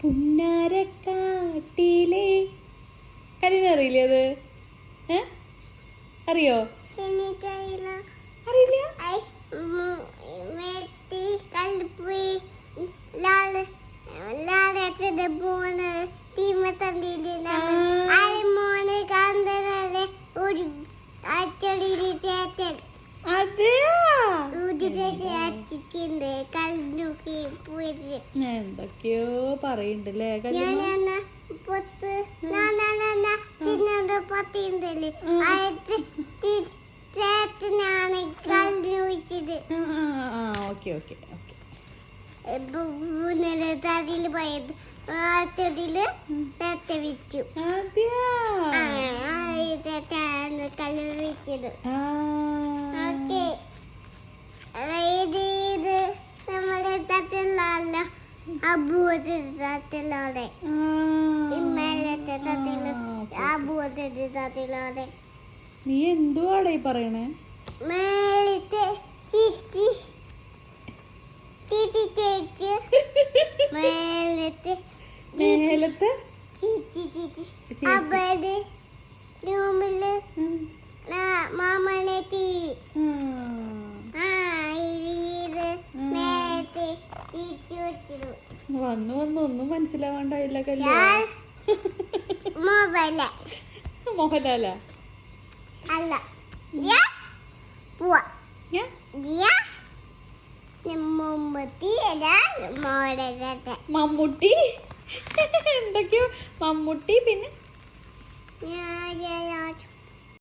പുന്നാരക്കാട്ടിലെ. അറിയില്ലേ അത്? ഏ? അറിയോ? അറിയില്ല? ആ പറയണ്ടല്ലേ ഓക്കെ ഓക്കെ ഓക്കെ. ഇന്നലെ തടിയിൽ പോയത്. തടിയിൽ തേറ്റ വിറ്റു. അതെയാ ആ, ആ, ഈ തേറ്റാണ് കല്ല് വിറ്റത് ആ ഓക്കേ, ഓക്കേ. അബൂത്തിന്റെ തട്ടിലോടെ നീ എന്തുവാടാ ഈ പറയണേ മേലത്തെ ചിച്ചി തിരി ചേച്ച് മേലത്തെ മേലത്തെ ചിച്ചി ചിച്ചി ചേച്ചി. അവിടെ റൂമിൽ ഉം. മാമനെ തീ ആ. ഇത്. മേലത്തെ വെച്ചിരുന്നു വന്നു വന്നു ഒന്നും മനസ്സിലാവാണ്ടായില്ല കല്യാണം. മോഹൻലാല. അല്ല. മമ്മൂട്ടി എന്തൊക്കെയോ മമ്മൂട്ടി പിന്നെ?